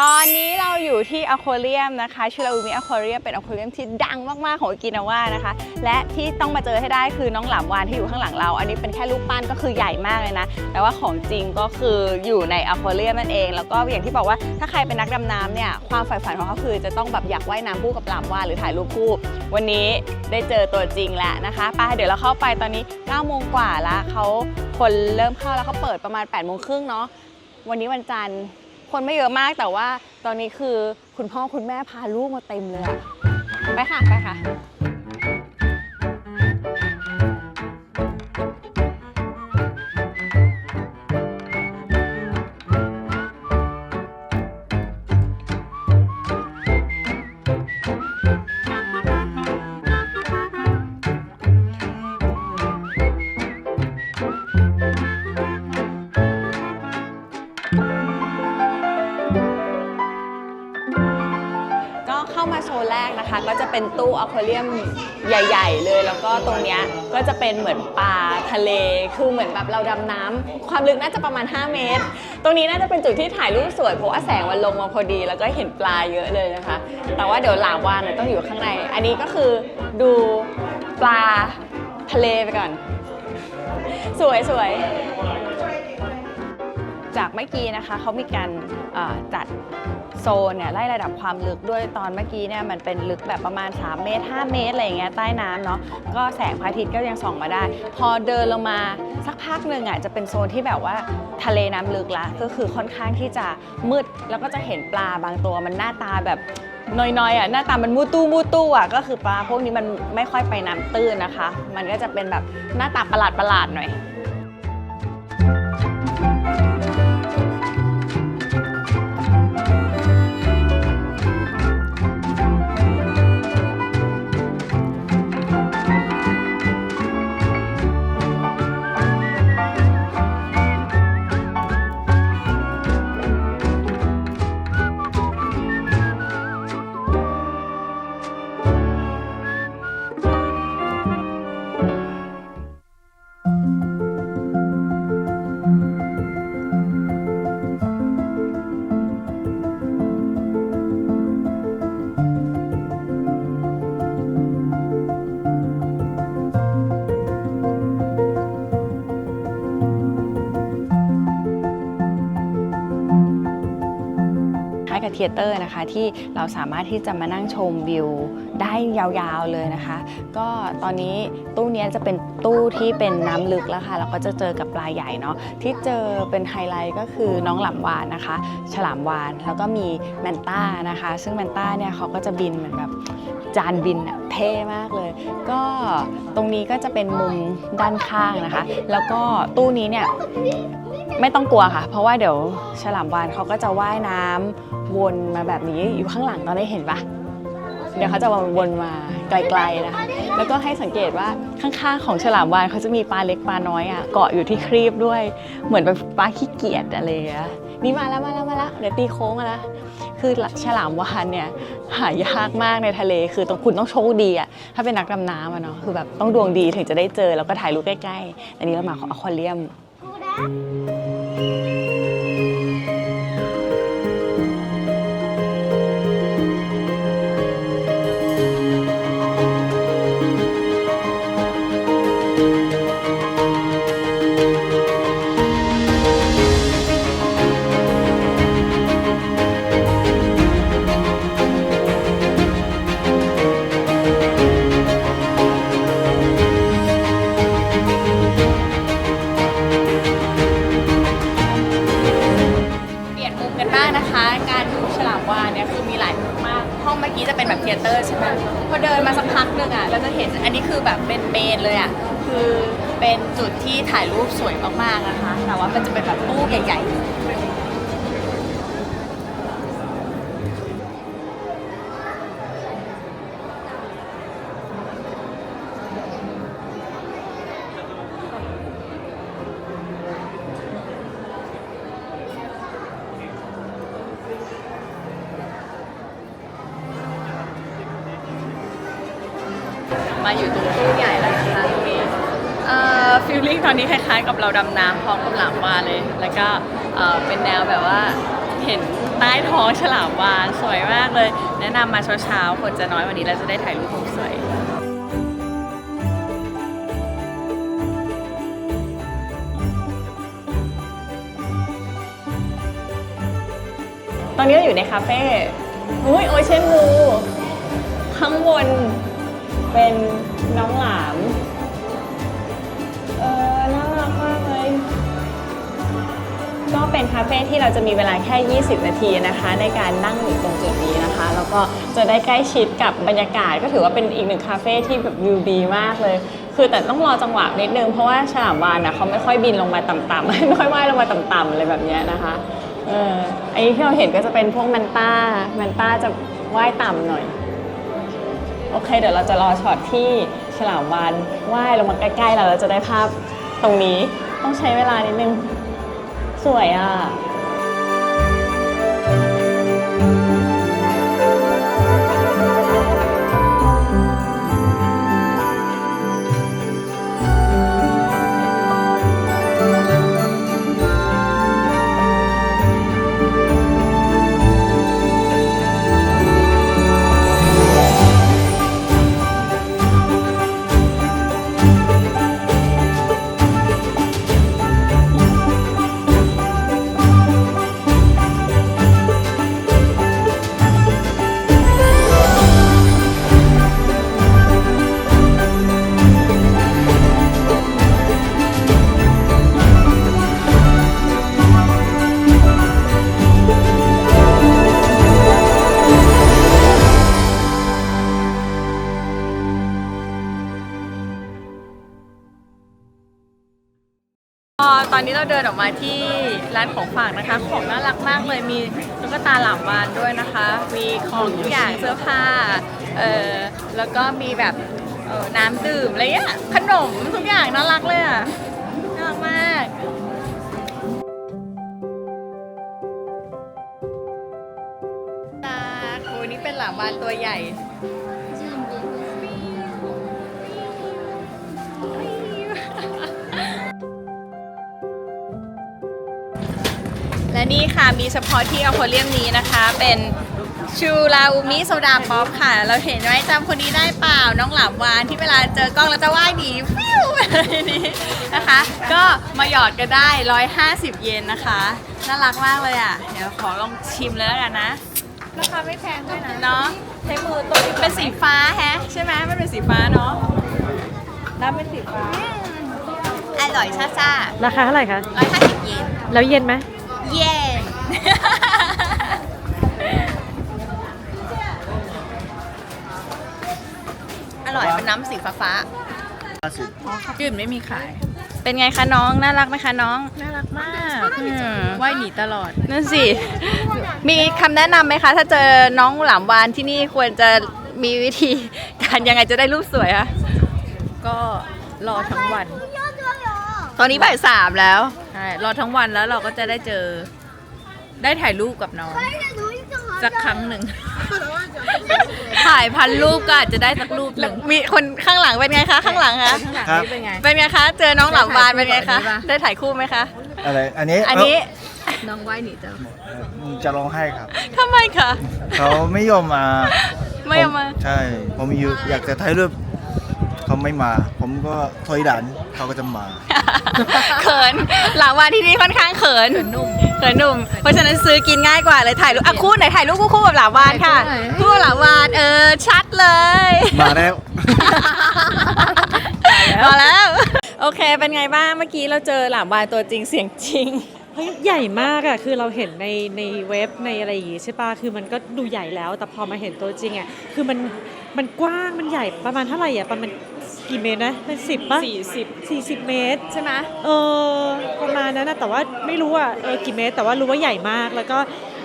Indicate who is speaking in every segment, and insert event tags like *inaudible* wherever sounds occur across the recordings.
Speaker 1: ตอนนี้เราอยู่ที่อควาเรียมนะคะชิราอุมิอควาเรียมเป็นอควาเรียมที่ดังมากๆของกินาว่านะคะ และที่ต้องมาเจอให้ได้คือน้องหลามวานที่อยู่ข้างหลังเรา อันนี้เป็นแค่รูปปั้นก็คือใหญ่มากเลยนะ แต่ว่าของจริงก็คืออยู่ในอควาเรียมนั่นเอง แล้วก็อย่างที่บอกว่าถ้าใครเป็นนักดำน้ำเนี่ยความฝ่ฝันของเขาคือจะต้องแบบอยากว่ายน้ำคู่กับหลามวานหรือถ่ายรูปคู่ วันนี้ได้เจอตัวจริงแล้วนะคะไปเดี๋ยวเราเข้าไปตอนนี้9โมงกว่าละเขาคนเริ่มเข้าแล้วเขาเปิดประมาณ8โมงครึ่งเนาะวันนี้วันจันทร์ คนไม่เยอะมากแต่ว่าตอนนี้คือคุณพ่อคุณแม่พาลูกมาเต็มเลยอะไปค่ะ ไปค่ะ เป็นตู้อควาเรียมใหญ่ ๆ เลย แล้วก็ตรงเนี้ยก็จะเป็นเหมือนปลาทะเล คือเหมือนแบบเราดำน้ำความลึกน่าจะประมาณ 5 เมตร ตรงนี้น่าจะเป็นจุดที่ถ่ายรูปสวย เพราะว่าแสงมันลงมาพอดี แล้วก็เห็นปลาเยอะเลยนะคะ แต่ว่าเดี๋ยวหลามวานเนี่ยต้องอยู่ข้างใน อันนี้ก็คือดูปลาทะเลไปก่อน สวยสวย จากเมื่อกี้นะคะเขามีการจัดโซนเนี่ยไล่ระดับความลึกด้วยตอนเมื่อกี้เนี่ยมันเป็นลึกแบบประมาณ 3 เมตร 5 เมตรอะไรอย่างเงี้ยใต้น้ำเนาะก็แสงพระอาทิตย์ก็ยังส่องมาได้ พอเดินลงมาสักพักหนึ่งอะจะเป็นโซนที่แบบว่าทะเลน้ำลึกละก็คือค่อนข้างที่จะมืดแล้วก็จะเห็นปลาบางตัวมันหน้าตาแบบน้อยๆอะหน้าตามันมูตู้มูตู้อะก็คือปลาพวกนี้มันไม่ค่อยไปน้ำตื้นนะคะ มันก็จะเป็นแบบหน้าตาประหลาดประหลาดๆหน่อย เทเตอร์นะคะ ที่เราสามารถที่จะมานั่งชมวิวได้ยาวๆเลยนะคะ ก็ตอนนี้ตู้นี้จะเป็นตู้ที่เป็นน้ำลึกแล้วค่ะเราก็จะเจอกับปลาใหญ่เนาะที่เจอเป็นไฮไลท์ก็คือน้องหลามวานนะคะ ฉลามวานแล้วก็มีแมนต้านะคะ ซึ่งแมนต้าเนี่ยเขาก็จะบินเหมือนแบบจานบินอะเท่มากเลย ก็ตรงนี้ก็จะเป็นมุมด้านข้างนะคะ แล้วก็ตู้นี้เนี่ย ไม่ต้องกลัวค่ะ เพราะว่าเดี๋ยวฉลามวานเขาก็จะว่ายน้ำวนมาแบบนี้อยู่ข้างหลังตอนได้เห็นปะเดี๋ยวเขาจะวนมาไกลๆนะคะ แล้วก็ให้สังเกตว่าข้างๆของฉลามวานเขาจะมีปลาเล็กปลาน้อยอะเกาะอยู่ที่ครีบด้วย เหมือนเป็นปลาขี้เกียจอะไรอย่างเงี้ยนี่มาแล้วมาแล้วมาแล้วเดี๋ยวตีโค้งมาแล้วคือฉลามวานเนี่ยหายากมากในทะเล คือต้องคุณต้องโชคดีอะถ้าเป็นนักดำน้ำอะเนาะคือแบบต้องดวงดีถึงจะได้เจอแล้วก็ถ่ายรูปใกล้ๆอันนี้เรามาของอควาเรียม เป อันนี้คือแบบเป็นเมนเลยอะ คือเป็นจุดที่ถ่ายรูปสวยมากๆนะคะ แต่ว่ามันจะเป็นแบบตู้ใหญ่ ๆ เราดำน้ำพร้อมกับหลามวาเลย แล้วก็เอ่อเป็นแนวแบบว่าเห็นตต้ท้องฉลามวาฬสวยมากเลย แนะนำมาเช้าๆคนจะน้อยวันนี้เราจะได้ถ่ายรูปมุมสวย ตอนนี้เราอยู่ในคาเฟ่อุ้ยโอเชียนบูข้างบนเป็นน้องหลาม ก็เป็นคาเฟ่ที่เราจะมีเวลาแค่ 20 นาทีนะคะ ในการนั่งอยู่ตรงจุดนี้นะคะ แล้วก็จะได้ใกล้ชิดกับบรรยากาศ ก็ถือว่าเป็นอีกหนึ่งคาเฟ่ที่แบบวิวดีมากเลย คือแต่ต้องรอจังหวะนิดนึง เพราะว่าฉลามวาฬนะเขาไม่ค่อยบินลงมาต่ำๆไม่ค่อยว่ายลงมาต่ำๆอะไรแบบนี้นะคะเอออันนี้ที่เราเห็นก็จะเป็นพวกแมนต้าแมนต้าจะว่ายต่ำหน่อยโอเค เดี๋ยวเราจะรอช็อตที่ฉลามวานว่ายลงมาใกล้ๆเราเราจะได้ภาพตรงนี้ต้องใช้เวลานิดนึง สวยอะ ตอนนี้เราเดินออกมาที่ร้านของฝากนะคะ ของน่ารักมากเลยมีตุ๊กตาหลามวานด้วยนะคะ มีของทุกอย่างเสื้อผ้าเออแล้วก็มีแบบเอ่อน้ำดื่มอะไรเงี้ยขนมทุกอย่างน่ารักเลยอะน่ารักมาก ตาโอ้นี่เป็นหลามวานตัวใหญ่ และนี่ค่ะมีเฉพาะที่อควาเรียมนี้นะคะ เป็นชูราอุมิโซดาป๊อปค่ะ เราเห็นไหมจำคนนี้ได้เปล่าน้องหลามวานที่เวลาเจอกล้องแล้วจะว่ายหนีฟิวอะไรนี้นะคะ ก็มาหยอดกันได้ 150 เยนนะคะ น่ารักมากเลยอะ เดี๋ยวขอลองชิมเลยแล้วกันนะ
Speaker 2: ราคาไม่แพงด้วยนะ
Speaker 1: เนาะใช้มือตัวเป็นสีฟ้าแฮะ ใช่ไหมมันเป็นสีฟ้าเนาะ
Speaker 2: น้ำเป็นสีฟ้า
Speaker 1: อร่อยซ่า
Speaker 2: ราคาเท่าไหร่คะ
Speaker 1: ๆ150 เยน
Speaker 2: แล้วเย็นไหม
Speaker 1: เย้ อร่อยเป็นน้ำสีฟ้าๆจื่นไม่มีขายเป็นไงคะน้อง น่ารักไหมคะน้อง
Speaker 2: น่ารักมาก
Speaker 1: อืม
Speaker 2: ว่ายหนีตลอด
Speaker 1: นั่นสิ มีคำแนะนำไหมคะ ถ้าเจอน้องหลามวานที่นี่ควรจะมีวิธี การยังไงจะได้รูปสวยอะ
Speaker 2: ก็รอทั้งวัน
Speaker 1: ตอนนี้บ่ายสามแล้ว
Speaker 2: ใช่ รอทั้งวันแล้วเราก็จะได้เจอ ได้ถ่ายรูปกับน้อง สักครั้งหนึ่ง ถ่ายพันรูปก็อาจจะได้สักรูปหนึ่ง
Speaker 1: มีคนข้างหลังเป็นไงคะข้างหลังคะ
Speaker 2: ข้างหลัง
Speaker 3: ครับ
Speaker 2: นี่เป็นไง
Speaker 1: เป็นไงคะ เจอน้องหลามวานเป็นไงคะ
Speaker 2: ได้ถ่ายคู่กับอันนี้ปะ
Speaker 1: ได้ถ่ายคู่ไหมคะ
Speaker 3: อะไร อันนี้
Speaker 1: อันนี้
Speaker 2: น้องว่ายหนีตลอด
Speaker 3: เอ่อจะร้องไห้ครับ
Speaker 1: ทำไมคะ
Speaker 3: เขาไม่ยอมมา
Speaker 1: ไม่ยอมมา
Speaker 3: ผใช่ ผมอยู่อยากจะถ่ายรูปเขา ไม่มา ผมก็ถอยหลังเขาก็จะมา
Speaker 1: เขินหลามวานที่นี่ค่อนข้างเขิน
Speaker 2: เขินหนุ่ม
Speaker 1: เขินหนุ่ม เพราะฉะนั้นซื้อกินง่ายกว่าเลยถ่ายรูปอะคู่ไหนถ่ายรูปคู่ๆกับหลามวานค่ะ
Speaker 2: ถ่ายคู่
Speaker 1: คู่กับหลามวานเออชัดเลย
Speaker 3: มาแล้ว
Speaker 1: มาแล้ว โอเคเป็นไงบ้างเมื่อกี้เราเจอหลามวานตัวจริงเสียงจริง
Speaker 4: เฮ้ยใหญ่มากอะคือเราเห็นในในเว็บในอะไรอย่างงี้ใช่ปะคือมันก็ดูใหญ่แล้ว แต่พอมาเห็นตัวจริงอะคือมันมันกว้างมันใหญ่ประมาณเท่าไหร่อะประมาณ กี่เมตรนะเป็นสิบปะ
Speaker 1: 40
Speaker 4: สี่สิบเมตร
Speaker 1: ใช่ไหม
Speaker 4: เออประมาณนั้นนะแต่ว่าไม่รู้อะเออกี่เมตร แต่ว่ารู้ว่าใหญ่มากแล้วก็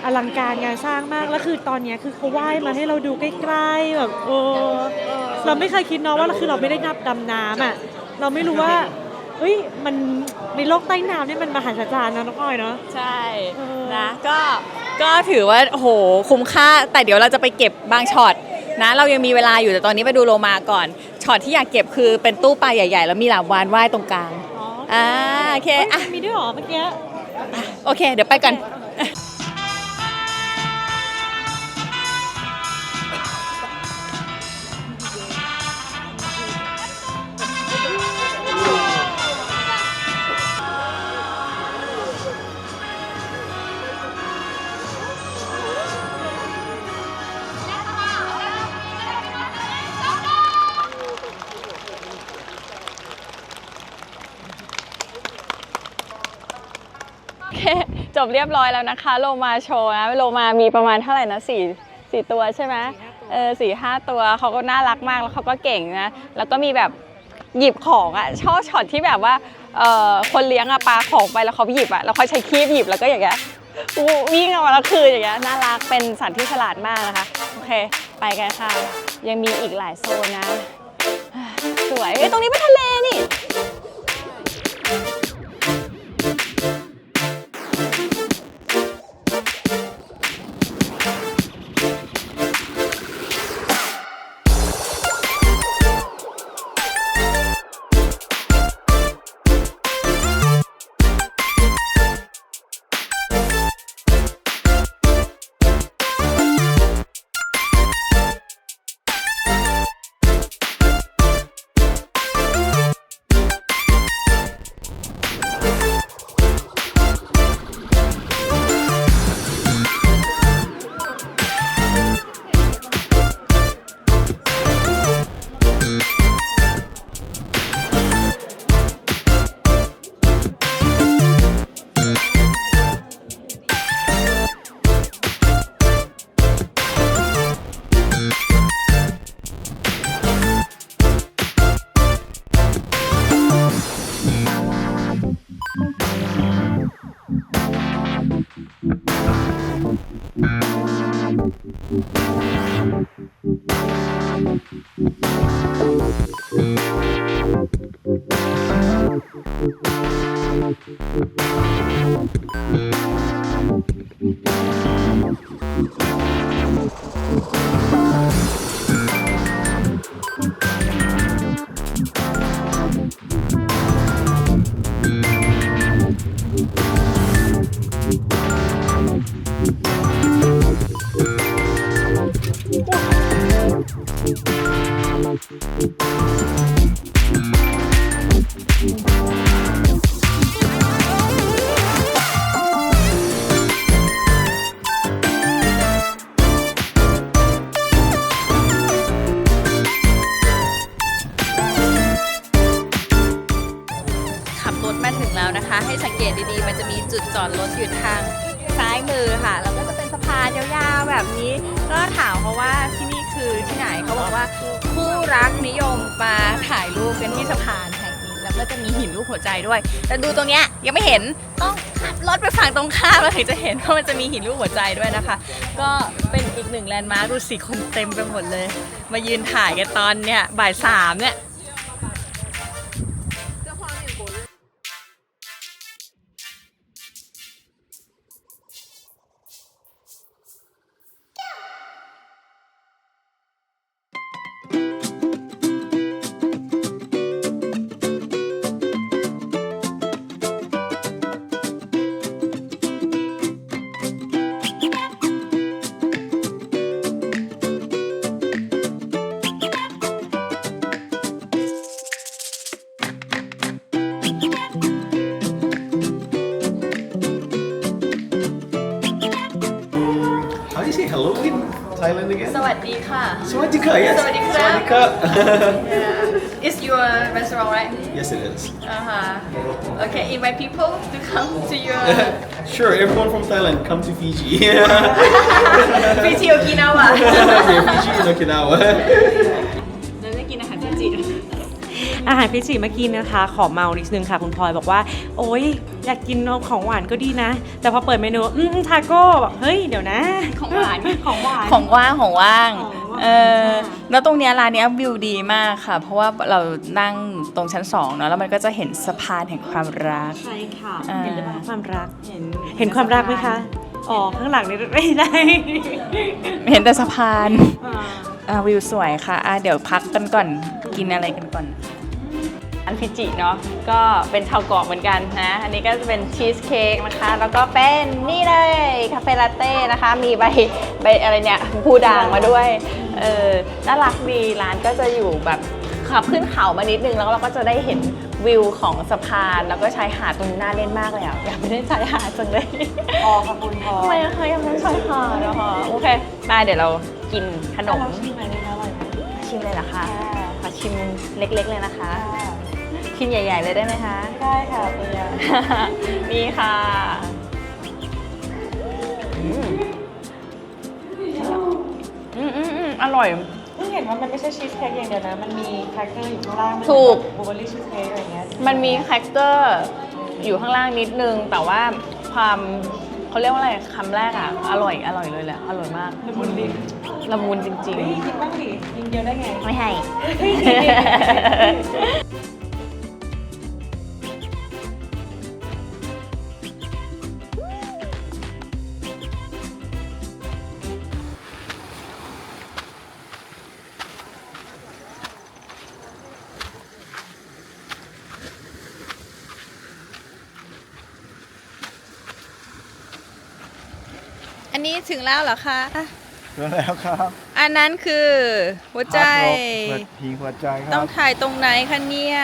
Speaker 4: อลังการงานสร้างมากแล้วคือตอนเนี้ยคือเขาว่ายมาให้เราดูใกล้ๆแบบเออเราไม่เคยคิดเนาะว่าคือเราไม่ได้นับดำน้ำอะเราไม่รู้ว่าเฮ้ยมันในโลกใต้น้ำเนี่ยมันมหัศจรรย์นะน้องอ้อยเนาะ
Speaker 1: ใช่
Speaker 4: เออ
Speaker 1: นะก็ก็ถือว่าโอ้โหคุ้มค่าแต่เดี๋ยวเราจะไปเก็บบางช็อต นะเรายังมีเวลาอยู่แต่ตอนนี้ไปดูโลมาก่อนช็อตที่อยากเก็บคือเป็นตู้ปลาใหญ่ๆ แล้วมีหลามวานว่ายตรงกลาง
Speaker 4: อ๋อ
Speaker 1: อ่าโอเค
Speaker 4: เอ้ย
Speaker 1: อะ
Speaker 4: มีด้วยเหรอเมื่อกี้
Speaker 1: โอเค เดี๋ยวไปกัน บเรียบร้อยแล้วนะคะโลมาโชว์นะโลมามีประมาณเท่าไหร่นะสี่สี่ตัวใช่ไหมเออสี่ห้าตัวเขาก็น่ารักมากแล้วเขาก็เก่งนะ แล้วก็มีแบบหยิบของอะชอบช็อตที่แบบว่าเออคนเลี้ยงอะปาของไปแล้วเขาหยิบอะแล้วเขาใช้คีบหยิบแล้วก็อย่างเงี้ยวิ่งออกมาแล้วคืนอย่างเงี้ยน่ารักเป็นสัตว์ที่ฉลาดมากนะคะโอเค ไปกันค่ะ ยังมีอีกหลายโซนนะ สวยเอ้ยตรงนี้เป็นทะเล
Speaker 2: ก็จะมีหินรูปหัวใจด้วย แต่ดูตรงเนี้ยยังไม่เห็นต้องขับรถไปฝั่งตรงข้ามแล้วถึงจะเห็นว่ามันจะมีหินรูปหัวใจด้วยนะคะ ก็เป็นอีกหนึ่งแลนด์มาร์คดูสิคนเต็มไปหมดเลย มายืนถ่ายกันตอนเนี้ยบ่ายสามเนี่ย
Speaker 5: hello in Thailand again?
Speaker 2: สวัสดีค่ะ
Speaker 5: Sawadika, yes.
Speaker 2: Sawadika.
Speaker 5: Sawadika.
Speaker 2: It's your restaurant right
Speaker 5: yes, it is.
Speaker 2: uh-huh okay invite people to come to your *laughs*
Speaker 5: Sure, everyone from Thailand, come to Fiji. *laughs*
Speaker 2: Fiji Okinawa *laughs*
Speaker 5: Fiji and Okinawa.
Speaker 4: อาหารฟิจิเมื่อกี้นะคะ ขอเมานิดนึงค่ะ คุณพลอยบอกว่า โอ๊ยอยากกินของหวานก็ดีนะ แต่พอเปิดเมนูอืมทาโก้บอกเฮ้ยเดี๋ยวนะ
Speaker 1: ของหวาน
Speaker 4: ของหวาน
Speaker 1: ของว่างของว่าง
Speaker 4: ของว่าง
Speaker 1: เออ แล้วตรงเนี้ยร้านเนี้ยวิวดีมากค่ะ เพราะว่าเรานั่งตรงชั้นสองเนาะแล้วมันก็จะเห็นสะพานแห่งความรัก
Speaker 4: ใช่ค่ะ
Speaker 1: อ่า
Speaker 4: เห็นหรือเปล่าความรัก
Speaker 1: เห็น
Speaker 4: เห็นความรักไหมคะ อ๋อ ข้างหลังนี่ไม่ได้
Speaker 1: เห็นแต่สะพาน
Speaker 4: อ่า
Speaker 1: อ่าวิวสวยค่ะอะเดี๋ยวพักกันก่อนกินอะไรกันก่อน อันฟิจิเนาะก็เป็นชาวเกาะเหมือนกันนะ อันนี้ก็จะเป็นชีสเค้กนะคะ แล้วก็เป็นนี่เลยคาเฟ่ลาเต้นะคะ มีใบใบอะไรเนี่ยผู้ด่างมาด้วย เออน่ารักดีร้านก็จะอยู่แบบขับขึ้นเขามานิดนึง แล้วเราก็จะได้เห็นวิวของสะพานแล้วก็ชายหาดตรงนี้น่าเล่นมากเลยอะอยากไปเล่นชายหาดจังเลย
Speaker 4: พอค่ะคุณพอ
Speaker 1: ทำไมอะคะยังไม่ชายหาดนะคะโอเคมาเดี๋ยวเรากินขนม
Speaker 4: ชิมอันนี้อร่อยไหม
Speaker 1: ชิมเลยเหรอคะขอชิมเล็กๆเลยนะคะ ชิ้นใหญ่ ๆ เลยได้ไหมคะ
Speaker 4: ได้ค่ะเปีย
Speaker 1: นี่ค่ะอืมอืมอืมอร่อย
Speaker 4: เพิ่งเห็นว่ามันไม่ใช่ชีสเค้กอย่างเดียวนะ มันมีแครกเกอร์อยู่ข้างล่างมัน
Speaker 1: ถูก
Speaker 4: บลูเบอร์รี่ชีสเค้กอะไรเงี้ย
Speaker 1: มันมีแครกเกอร์อยู่ข้างล่างนิดนึง แต่ว่าความเขาเรียกว่าอะไรคำแรกอะ อร่อย อร่อยเลยแหละ อร่อยมาก
Speaker 4: ละมุนลิ้น
Speaker 1: ละมุนจริง
Speaker 4: เฮ้ยกินบ้างดิกินเดียวได้ไง
Speaker 1: ๆ ไม่ให้
Speaker 2: แล้วเหรอคะ
Speaker 3: เจอแล้วครับ
Speaker 2: อันนั้นคือหัวใจ
Speaker 3: เปิดผีหัวใจค
Speaker 2: ต้
Speaker 3: รั
Speaker 2: อง
Speaker 3: บ
Speaker 2: ถ่ายตรงไหนคะเนี่ย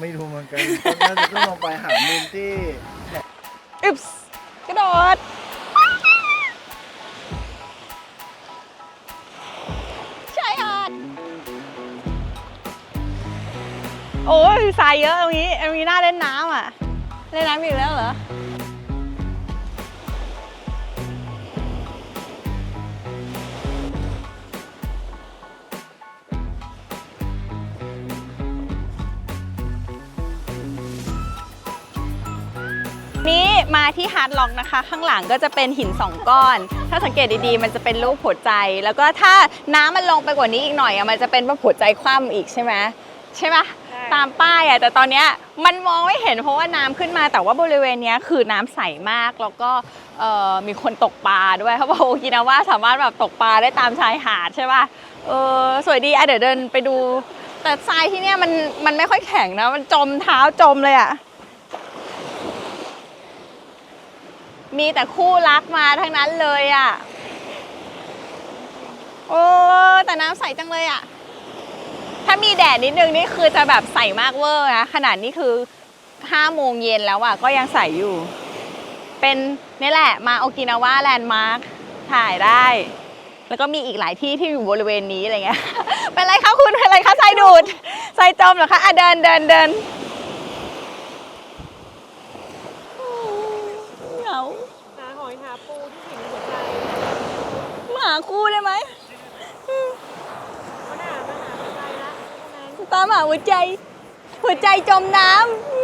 Speaker 3: ไม่รู้เหมือนกันน่าจะต้องลงไปหามุมที่
Speaker 1: อึบส์กระโดดชายหาดโอ้ยทรายเยอะตรงนี้ตรงนี้น่าเล่นน้ำอะ เล่นน้ำอีกแล้วเหรอ มาที่ฮาร์ดล็อกนะคะ ข้างหลังก็จะเป็นหินสองก้อน ถ้าสังเกตดีๆ มันจะเป็นรูปหัวใจ แล้วก็ถ้าน้ำมันลงไปกว่านี้อีกหน่อยอะมันจะเป็นว่าหัวใจคว่ำอีกใช่ไหมใช่ปะ
Speaker 4: ใช่
Speaker 1: ตามป้ายอะแต่ตอนเนี้ยมันมองไม่เห็นเพราะว่าน้ำขึ้นมาแต่ว่าบริเวณเนี้ยคือน้ำใสมากแล้วก็เอ่อมีคนตกปลาด้วยเขาบอกโอกินาว่าสามารถแบบตกปลาได้ตามชายหาดใช่ปะเออสวยดีอะเดี๋ยวเดินไปดู แต่ทรายที่เนี่ยมันมันไม่ค่อยแข็งนะมันจมเท้าจมเลยอะ มีแต่คู่รักมาทั้งนั้นเลยอะ่ะ โอ้แต่น้ำใสจังเลยอะ่ะ ถ้ามีแดดนิดนึงนี่คือจะแบบใสมากเวอร์นะขนาดนี้คือ5โมงเย็นแล้วอะ่ะ ก็ยังใสอยู่ เป็นนี่แหละมาโอกินาว่าแลนด์มาร์คถ่ายได้ แล้วก็มีอีกหลายที่ที่อยู่บริเวณนี้อะไรเงี้ย เป็นไรคะคุณ เป็นไรคะทรายดูดทรายจมเหรอคะอะเดินเดินเดินเหงา
Speaker 4: หาหอยหาปูที่หินหัวใจ
Speaker 1: มาหาคู่ได้ไหม
Speaker 4: ก็น่ามาหาหัวใจละเท่านั้น
Speaker 1: ตามหาหัวใจ หัวใจจมน้ำ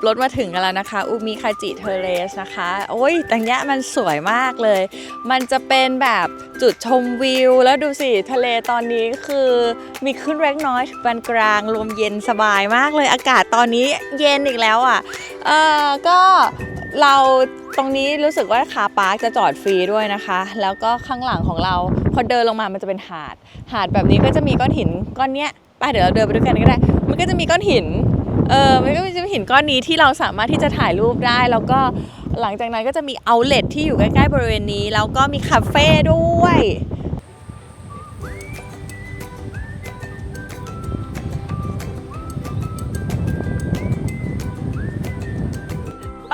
Speaker 1: บรถมาถึงกันแล้วนะคะอุมิคาจิเทเรสนะคะ โอ้ยตรงเนี้ยมันสวยมากเลย มันจะเป็นแบบจุดชมวิว แล้วดูสิทะเลตอนนี้คือมีขึ้นเล็กน้อยถึงปานกลางลมเย็นสบายมากเลย อากาศตอนนี้เย็นอีกแล้วอะ เออก็เราตรงนี้รู้สึกว่าคาปาร์คจะจอดฟรีด้วยนะคะ แล้วก็ข้างหลังของเราพอเดินลงมามันจะเป็นหาด หาดแบบนี้ก็จะมีก้อนหินก้อนเนี้ยไปเดี๋ยวเราเดินไปด้วยกันก็ได้ มันก็จะมีก้อนหิน เออมันก็จะมีหินก้อนนี้ที่เราสามารถที่จะถ่ายรูปได้ แล้วก็หลังจากนั้นก็จะมีเอาเลทที่อยู่ใกล้ๆบริเวณนี้ แล้วก็มีคาเฟ่ด้วย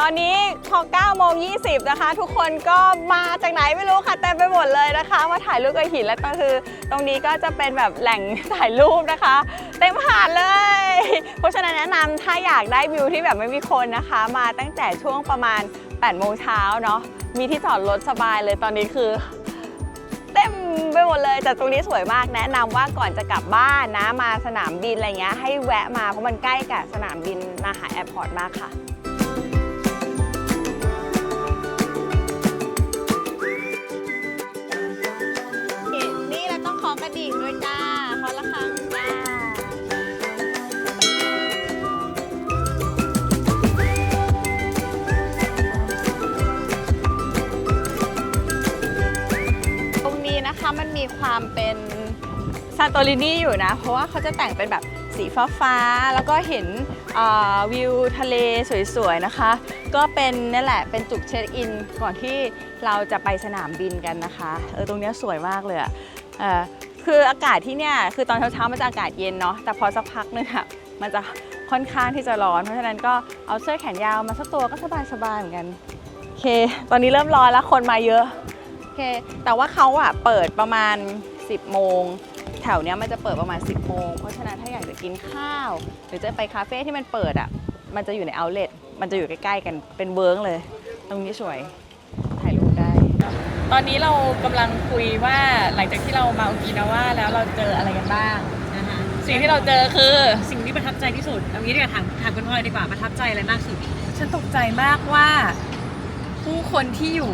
Speaker 1: ตอนนี้พอ9โมง20 นะคะ ทุกคนก็มาจากไหนไม่รู้ค่ะเต็มไปหมดเลยนะคะมาถ่ายรูปกับหินแล้วก็คือ ตรงนี้ก็จะเป็นแบบแหล่งถ่ายรูปนะคะ เต็มหาดเลย เพราะฉะนั้นแนะนำถ้าอยากได้วิวที่แบบไม่มีคนนะคะ มาตั้งแต่ช่วงประมาณ8โมงเช้าเนาะมีที่จอดรถสบายเลยตอนนี้คือเต็มไปหมดเลยแต่ตรงนี้สวยมากแนะนำว่าก่อนจะกลับบ้านนะมาสนามบินอะไรเงี้ยให้แวะมาเพราะมันใกล้กับสนามบินนาหาแอร์พอร์ตมากค่ะ ด้วยจ้าขอละครั้งจ้าตรงนี้นะคะมันมีความเป็นซานโตรินีอยู่นะ เพราะว่าเขาจะแต่งเป็นแบบสีฟ้าฟ้าๆแล้วก็เห็นวิวทะเลสวยๆนะคะ ก็เป็นนี่แหละเป็นจุดเช็คอิน ก่อนที่เราจะไปสนามบินกันนะคะเออตรงเนี้ยสวยมากเลยอะ คืออากาศที่เนี่ยคือตอนเช้าๆมันจะอากาศเย็นเนาะแต่พอสักพักนึงอะ
Speaker 6: มันจะค่อนข้างที่จะร้อน เพราะฉะนั้นก็เอาเสื้อแขนยาวมาสักตัวก็สบายๆเหมือนกันโอเค ตอนนี้เริ่มร้อนแล้วคนมาเยอะโอเค แต่ว่าเขาอะเปิดประมาณ 10 โมง แถวเนี้ยมันจะเปิดประมาณ 10 โมง เพราะฉะนั้นถ้าอยากจะกินข้าว หรือจะไปคาเฟ่ที่มันเปิดอะมันจะอยู่ในเอาเล t มันจะอยู่ใกล้ๆกันเป็นเวิร์กเลย ตรงนี้สวย
Speaker 1: ตอนนี้เรากำลังคุยว่าหลังจากที่เรามาโอกินาว่าแล้วเราเจออะไรกันบ้าง
Speaker 4: นะคะ
Speaker 1: สิ่งที่เราเจอคือ
Speaker 4: สิ่งที่ประทับใจที่สุดเอางี้ดีกว่าถามถามคุณพลอยดีกว่าประทับใจอะไรมากสุด
Speaker 1: ฉันตกใจมากว่า ผู้คนที่อยู่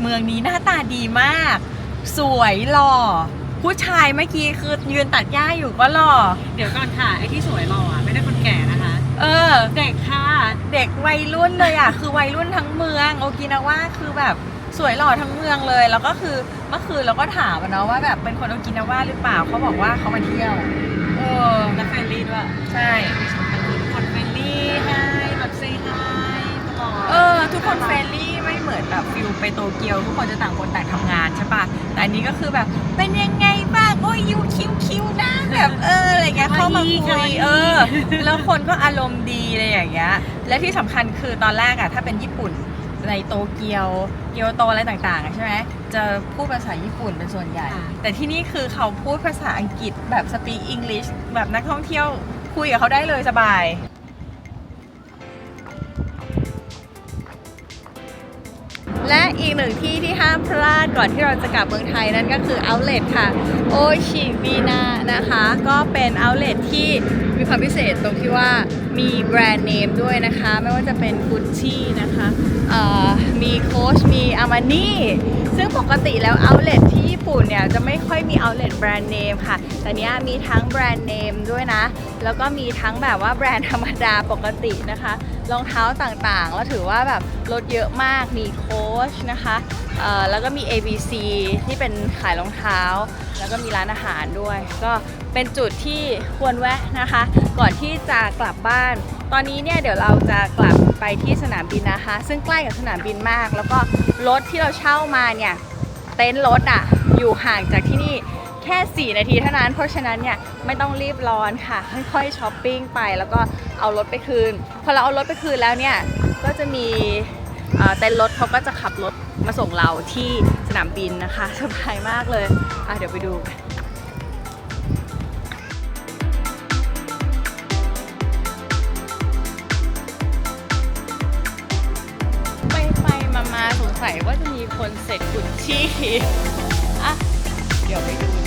Speaker 1: เมืองนี้หน้าตาดีมาก สวยหล่อ ผู้ชายเมื่อกี้คือยืนตัดหญ้าอยู่ก็หล่อ
Speaker 4: เดี๋ยวก่อนค่ะไอ้ที่สวยหล่ออะไม่ได้คนแก่นะคะ
Speaker 1: เออ
Speaker 4: เด็กค่ะ
Speaker 1: เด็กวัยรุ่นเลยอะ คือวัยรุ่นทั้งเมือง โอกินาว่าคือแบบ สวยหล่อทั้งเมืองเลย แล้วก็คือเมื่อคืนเราก็ถามอะเนาะว่าแบบเป็นคนโอกินาว่าหรือเปล่าเขาบอกว่าเขามาเที่ยวเออ
Speaker 4: และเฟรนลี่ด้วย
Speaker 1: ใช่
Speaker 4: ที่สำคัญคือทุกคนเฟรนลี่ไฮแบบเซฮายตลอด
Speaker 1: เออ ทุกคนเฟรนลี่ไม่เหมือนแบบฟิลไปโตเกียว ทุกคนจะต่างคนต่างทำงานใช่ปะแต่อันนี้ก็คือแบบเป็นยังไงบ้างโอ้ยยูคิวคิวนะแบบเอออะไรเงี้ยเข้ามาคุยเออ แล้วคนก็อารมณ์ดีอะไรอย่างเงี้ยและที่สำคัญคือตอนแรกอะถ้าเป็นญี่ปุ่น ในโตเกียวเกียวโตอะไรต่างๆอะใช่ไหมจะพูดภาษาญี่ปุ่นเป็นส่วนใหญ่แต่ที่นี่คือเขาพูดภาษาอังกฤษแบบ speak English แบบนักท่องเที่ยวคุยกับเขาได้เลยสบาย และอีกหนึ่งที่ที่ห้ามพลาดก่อนที่เราจะกลับเมืองไทยนั่นก็คือ Outlet ค่ะ โอชิวีนานะคะ ก็เป็น Outlet ที่ มีความพิเศษตรงที่ว่ามีแบรนด์เนมด้วยนะคะ ไม่ว่าจะเป็นกุชชี่นะคะมีโค้ชมีอามานี่ซึ่งปกติแล้วเอาเลทที่ญี่ปุ่นเนี่ยจะไม่ค่อยมีเอาเลทแบรนด์เนมค่ะ แต่นี้มีทั้งแบรนด์เนมด้วยนะ แล้วก็มีทั้งแบบว่าแบรนด์ธรรมดาปกตินะคะ รองเท้าต่างๆ แล้วถือว่าแบบลดเยอะมาก มีโค้ชนะคะแล้วก็มี ABC ที่เป็นขายรองเท้า แล้วก็มีร้านอาหารด้วย ก็เป็นจุดที่ควรแวะนะคะ ก่อนที่จะกลับบ้าน ตอนนี้เนี่ยเดี๋ยวเราจะกลับไปที่สนามบินนะคะ ซึ่งใกล้กับสนามบินมาก แล้วก็รถที่เราเช่ามาเนี่ยเต็นท์รถอะอยู่ห่างจากที่นี่ แค่ 4 นาทีเท่านั้น เพราะฉะนั้นเนี่ยไม่ต้องรีบร้อนค่ะ ค่อยๆช้อปปิ้งไปแล้วก็เอารถไปคืน พอเราเอารถไปคืนแล้วเนี่ยก็จะมีเต็นท์รถเขาก็จะขับรถมาส่งเราที่สนามบินนะคะสบายมากเลยอะเดี๋ยวไปดูกันไปมามาสงสัยว่าจะมีคนเสร็จกุชชี่อะ เดี๋ยวไปดู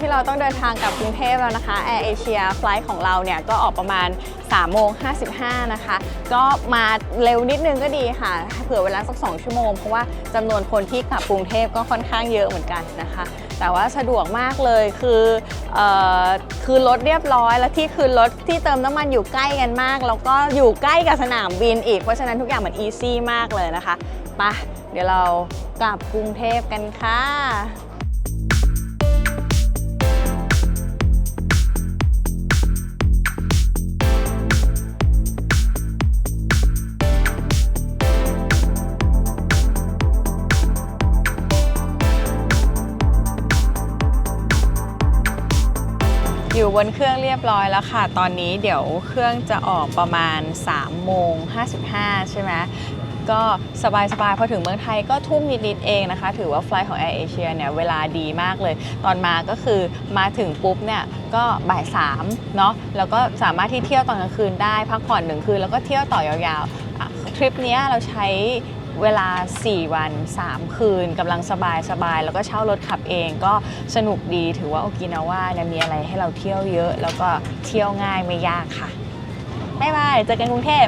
Speaker 1: ที่เราต้องเดินทางกลับกรุงเทพแล้วนะคะ Air Asia ไฟล์ของเราเนี่ยก็ออกประมาณ3โมง55 นะคะ ก็มาเร็วนิดนึงก็ดีค่ะ เผื่อเวลาสัก 2 ชั่วโมง เพราะว่าจำนวนคนที่กลับกรุงเทพก็ค่อนข้างเยอะเหมือนกันนะคะ แต่ว่าสะดวกมากเลยคือออคือรถเรียบร้อย แล้วที่คือรถที่เติมน้ำมันอยู่ใกล้กันมาก แล้วก็อยู่ใกล้กับสนามบินอีก เพราะฉะนั้นทุกอย่างมันอีซี่มากเลยนะคะไปะเดี๋ยวเรากลับกรุงเทพกันค่ะ บนเครื่องเรียบร้อยแล้วค่ะ ตอนนี้เดี๋ยวเครื่องจะออกประมาณ3โมง55 ใช่ไหมก็สบายๆพอถึงเมืองไทยก็ทุ่มนิดๆเองนะคะ ถือว่าไฟล์ของ Air Asia เนี่ยเวลาดีมากเลย ตอนมาก็คือมาถึงปุ๊บเนี่ยก็บ่าย3เนาะแล้วก็สามารถที่เที่ยวตอนกลางคืนได้ พักผ่อนหนึ่งคืนแล้วก็เที่ยวต่อยาวๆทริปนี้เราใช้ เวลา 4 วัน 3 คืนกำลังสบายสบายๆแล้วก็เช่ารถขับเองก็สนุกดีถือว่าโอกินาว่าเนี่ยมีอะไรให้เราเที่ยวเยอะ แล้วก็เที่ยวง่ายไม่ยากค่ะบ๊ายบายเจอกันกรุงเทพ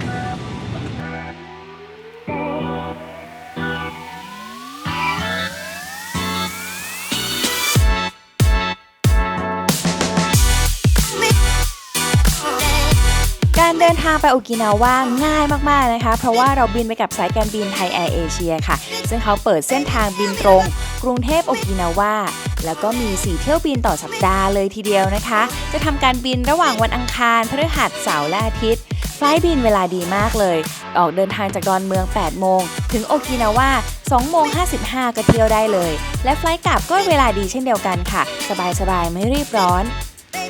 Speaker 1: า
Speaker 7: งไปโอกินาว่าง่ายมากๆนะคะ เพราะว่าเราบินไปกับสายการบินไทยแอร์เอเชียค่ะ ซึ่งเขาเปิดเส้นทางบินตรง กรุงเทพโอกินาว่าแล้วก็มี 4 เที่ยวบินต่อสัปดาห์เลยทีเดียวนะคะ จะทำการบินระหว่างวันอังคาร พฤหัสเสาร์และอาทิตย์ ไฟล์บินเวลาดีมากเลย ออกเดินทางจากดอนเมือง 8 โมง ถึงโอกินาว่า2โมง55 ก็เที่ยวได้เลย และไฟล์กลับก็เวลาดีเช่นเดียวกันค่ะ สบายๆ ไม่รีบร้อน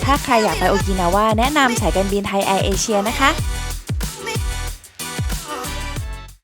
Speaker 7: ถ้าใครอยากไปโอกินาว่าแนะนำสายการบินไทยแอร์เอเชียนะคะ